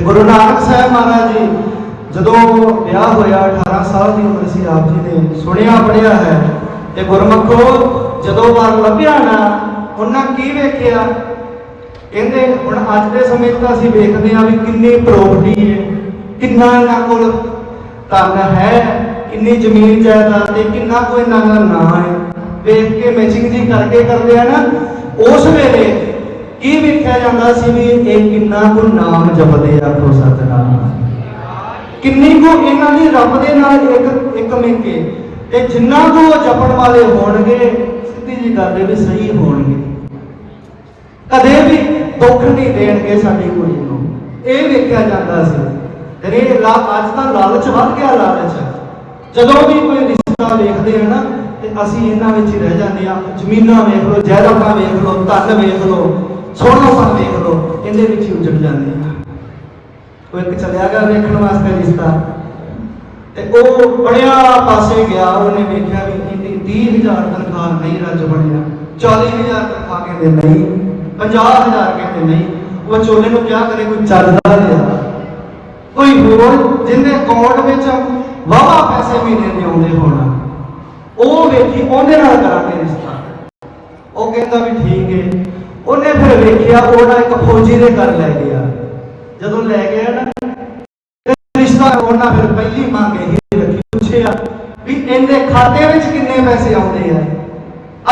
ਤੇ ਗੁਰੂ ਨਾਨਕ ਸਾਹਿਬ ਮਹਾਰਾਜ ਜੀ, ਜਦੋਂ ਵਿਆਹ ਹੋਇਆ 18 ਸਾਲ ਦੀ ਉਮਰ ਸੀ ਆਪ ਜੀ ਨੇ ਸੁਣਿਆ ਪੜਿਆ ਹੈ, ਤੇ ਗੁਰਮਖੋ ਜਦੋਂ ਵਾਰ ਲੱਭਿਆ ਨਾ, ਉਹਨਾਂ ਕੀ ਵੇਖਿਆ? ਕਹਿੰਦੇ, ਹੁਣ ਅੱਜ ਦੇ ਸਮੇਂ ਤਾਂ ਅਸੀਂ ਵੇਖਦੇ ਆ ਵੀ ਕਿੰਨੀ ਪ੍ਰਾਪਰਟੀ ਹੈ, ਕਿੰਨਾ ਇਹਨਾਂ ਕੋਲ ਧਨ ਹੈ, ਕਿੰਨੀ ਜ਼ਮੀਨ ਜਾਇਦਾਦ ਤੇ ਕਿੰਨਾ ਕੋਈ ਇਹਨਾਂ ਦਾ ਨਾਂ ਹੈ। ਵੇਖ ਕੇ ਮੈਚਿੰਗ ਜੀ ਕਰਕੇ ਕਰਦੇ ਆ ਨਾ, ਉਸ ਵੇਲੇ ਕੀ ਵੇਖਿਆ ਜਾਂਦਾ ਸੀ ਵੀ ਇਹ ਕਿੰਨਾ ਕੋ ਨਾਮ ਜਪਦੇ ਆ ਕੋ ਸਤਨਾਮ ਕਿੰਨੀ ਕੋ ਇਹਨਾਂ ਦੀ ਰੱਬ ਦੇ ਨਾਲ ਇੱਕ ਇੱਕ ਮਿੱਕੇ ਤੇ ਜਿੰਨਾ ਕੋ ਜਪਣ ਵਾਲੇ ਹੋਣਗੇ, ਸਿੱਧੀ ਜੀ ਗੱਲ ਹੈ ਵੀ ਸਹੀ ਹੋਣਗੇ। ਕਦੇ ਵੀ ਦੁੱਖ ਨਹੀਂ ਦੇਣਗੇ ਸਾਡੀ ਕੁੜੀ ਨੂੰ। ਇਹ ਵੇਖਿਆ ਜਾਂਦਾ ਸੀ। ਤੇ ਇਹ ਲਾ, ਅੱਜ ਤਾਂ ਲਾਲਚ ਵੱਧ ਗਿਆ ਲਾਲਚ। ਜਦੋਂ ਵੀ ਕੋਈ ਵੇਖਦੇ ਆ ਨਾ, ਤੇ ਅਸੀਂ ਇਹਨਾਂ ਵਿੱਚ ਹੀ ਰਹਿ ਜਾਂਦੇ ਆ। ਜ਼ਮੀਨਾਂ ਵੇਖ ਲਓ ਜਾਇਦਾਦਾਂ ਵੇਖ ਲਓ, ਧਨ ਵੇਖ ਲਓ ਸੋਨਾਪਨ ਵੇਖ ਲਓ, ਇਹਦੇ ਵਿੱਚ ਹੀ ਉਜੜ ਜਾਂਦੇ ਆ। ਉਹ ਇੱਕ ਚੱਲਿਆ ਗਿਆ ਵੇਖਣ ਵਾਸਤੇ ਰਿਸ਼ਤਾ। ਤੇ ਉਹ ਬੜਿਆ ਪਾਸੇ ਗਿਆ, ਉਹਨੇ ਵੇਖਿਆ ਵੀ ਇਹਦੀ 30000 ਤਨਖਾਹ ਨਹੀਂ ਰੱਜ ਬਣਿਆ। 40000 ਤਨਖਾਹ ਕਹਿੰਦੇ ਨਹੀਂ 50000 ਕਹਿੰਦੇ ਨਹੀਂ। ਉਹ ਚੋਲੇ ਨੂੰ ਕਿਹਾ ਕਰੇ, ਕੋਈ ਚੱਲਦਾ ਲਿਆ ਕੋਈ ਹੋਰ ਜਿਹਦੇ ਅਕਾਊਂਟ ਵਿੱਚ ਵਾਵਾ ਪੈਸੇ ਮਹੀਨੇ ਦੇ ਆਉਂਦੇ ਹੋਣ। ਉਹ ਵੇਖੀ, ਉਹਦੇ ਨਾਲ ਕਰਾਂਗੇ ਰਿਸ਼ਤਾ ਉਹ ਕਹਿੰਦਾ ਵੀ ਠੀਕ ਹੈ ਉਹਨੇ ਫਿਰ ਵੇਖਿਆ, ਉਹਦਾ ਇੱਕ ਫੌਜੀ ਦੇ ਘਰ ਲੈ ਗਿਆ। ਜਦੋਂ ਲੈ ਗਿਆ ਨਾ ਰਿਸ਼ਤਾ ਉਹਨਾਂ ਫਿਰ ਪਹਿਲੀ ਮੰਗ ਇਹ ਰੱਖੀ, ਪੁੱਛਿਆ ਵੀ ਇਹਦੇ ਖਾਤੇ ਵਿੱਚ ਕਿੰਨੇ ਪੈਸੇ ਆਉਂਦੇ ਆ?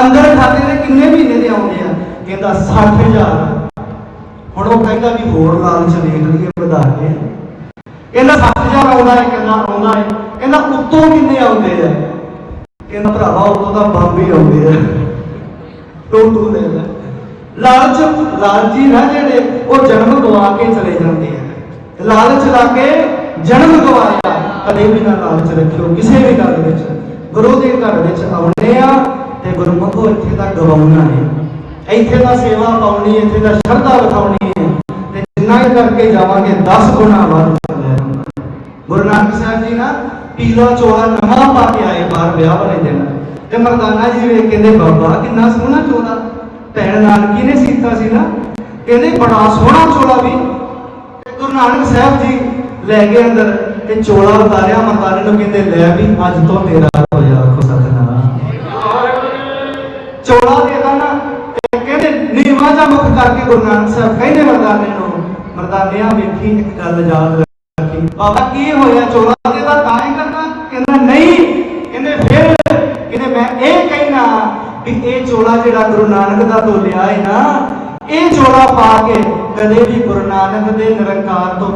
ਅੰਦਰ ਖਾਤੇ ਦੇ ਕਿੰਨੇ ਮਹੀਨੇ ਦੇ ਆਉਂਦੇ ਆ? ਕਹਿੰਦਾ 60000 ਹੁਣ ਉਹ ਕਹਿੰਦਾ ਵੀ ਹੋਰ ਲਾਲਚ ਵੇਖ ਲਈਏ, ਵਧਾ ਕੇ ਕਹਿੰਦਾ 60000 ਆਉਂਦਾ ਹੈ, ਕਹਿੰਦਾ ਆਉਂਦਾ ਹੈ। ਕਹਿੰਦਾ ਉੱਤੋਂ ਕਿੰਨੇ ਆਉਂਦੇ ਆ? ਕਹਿੰਦਾ, ਭਰਾਵਾ ਉੱਤੋਂ ਤਾਂ ਬੰਬ ਹੀ ਆਉਂਦੇ ਆ। ਤੂੰ ਤੂੰ ਦੇ ਲੈ। ਲਾਲਚ, ਲਾਲਚੀ ਨਾ ਜਿਹੜੇ, ਉਹ ਜਨਮ ਗਵਾ ਕੇ ਚਲੇ ਜਾਂਦੇ ਆ। ਲਾਲਚ ਲਾ ਕੇ ਜਨਮ ਗਵਾਇਆ। ਕਦੇ ਵੀ ਨਾ ਲਾਲਚ ਰੱਖਿਓ, ਕਿਸੇ ਵੀ ਗੱਲ ਵਿੱਚ। ਗੁਰੂ ਦੇ ਘਰ ਵਿੱਚ ਆਉਣੇ ਆ ਤੇ ਗੁਰਮੁਖੋ ਇੱਥੇ ਦਾ ਗਵਾਉਣਾ ਹੈ ਇੱਥੇ ਦਾ ਸੇਵਾ ਪਾਉਣੀ, ਇੱਥੇ ਦਾ ਸ਼ਰਧਾ ਵਿਖਾਉਣੀ ਹੈ ਤੇ ਜਿੰਨਾ ਕਰਕੇ ਜਾਵਾਂਗੇ 10 ਗੁਣਾ ਵੱਧ। ਗੁਰੂ ਨਾਨਕ ਸਾਹਿਬ ਜੀ ਨਾ ਪੀਲਾ ਚੋਲਾ ਨਵਾਂ ਪਾ ਕੇ ਆਏ ਬਾਹਰ ਵਿਆਹ ਵਾਲੇ ਦਿਨ। ਤੇ ਮਰਦਾਨਾ ਜੀ ਵੇਖ ਕਹਿੰਦੇ, ਬਾਬਾ, ਕਿੰਨਾ ਸੋਹਣਾ ਚੋਲਾ। ਭੈਣ ਨਾਨਕੀ ਨੇ ਸੀਤਾ ਸੀ ਨਾ। ਕਹਿੰਦੇ, ਬੜਾ ਸੋਹਣਾ ਚੋਲਾ ਵੀ। ਤੇ ਗੁਰੂ ਨਾਨਕ ਸਾਹਿਬ ਜੀ ਲੈ ਗਏ ਅੰਦਰ ਤੇ ਚੋਲਾ ਉਤਾਰਿਆ। ਮਰਦਾਨੇ ਨੂੰ ਕਹਿੰਦੇ, ਲੈ ਵੀ, ਅੱਜ ਤੋਂ ਤੇਰਾ ਹੋਇਆ ਆਖੋ ਸਤਨਾਮ। ਚੋਲਾ ਦੇਦਾ ਨਾ ਤੇ ਕਹਿੰਦੇ, ਨੀਵਾਂ ਦਾ ਮੁਖ ਕਰਕੇ ਗੁਰੂ ਨਾਨਕ ਸਾਹਿਬ ਕਹਿੰਦੇ ਮਰਦਾਨੇ ਨੂੰ, ਮਰਦਾਨਿਆਂ, ਵੇਖੀ, ਇੱਕ ਗੱਲ ਯਾਦ ਬਾਬਾ ਕੀ ਹੋਇਆ? ਚੋਲਾ ਦੇਦਾ ਤਾਂ ਹੀ ਕਰਨਾ? ਕਹਿੰਦਾ ਨਹੀਂ। ਕਹਿੰਦੇ ਫਿਰ ਕਹਿੰਦੇ ਮੈਂ ਇਹ ਕਹਿਣਾ ਵੀ ਇਹ ਚੋਲਾ ਜਿਹੜਾ ਗੁਰੂ ਨਾਨਕ ਦਾ ਤੋਲਿਆ ਹੈ ਨਾ, ਇਹ ਚੋਲਾ ਪਾ ਕੇ ਕਦੇ ਵੀ ਗੁਰੂ ਨਾਨਕ ਦੇ ਨਿਰੰਕਾਰ ਤੋਂ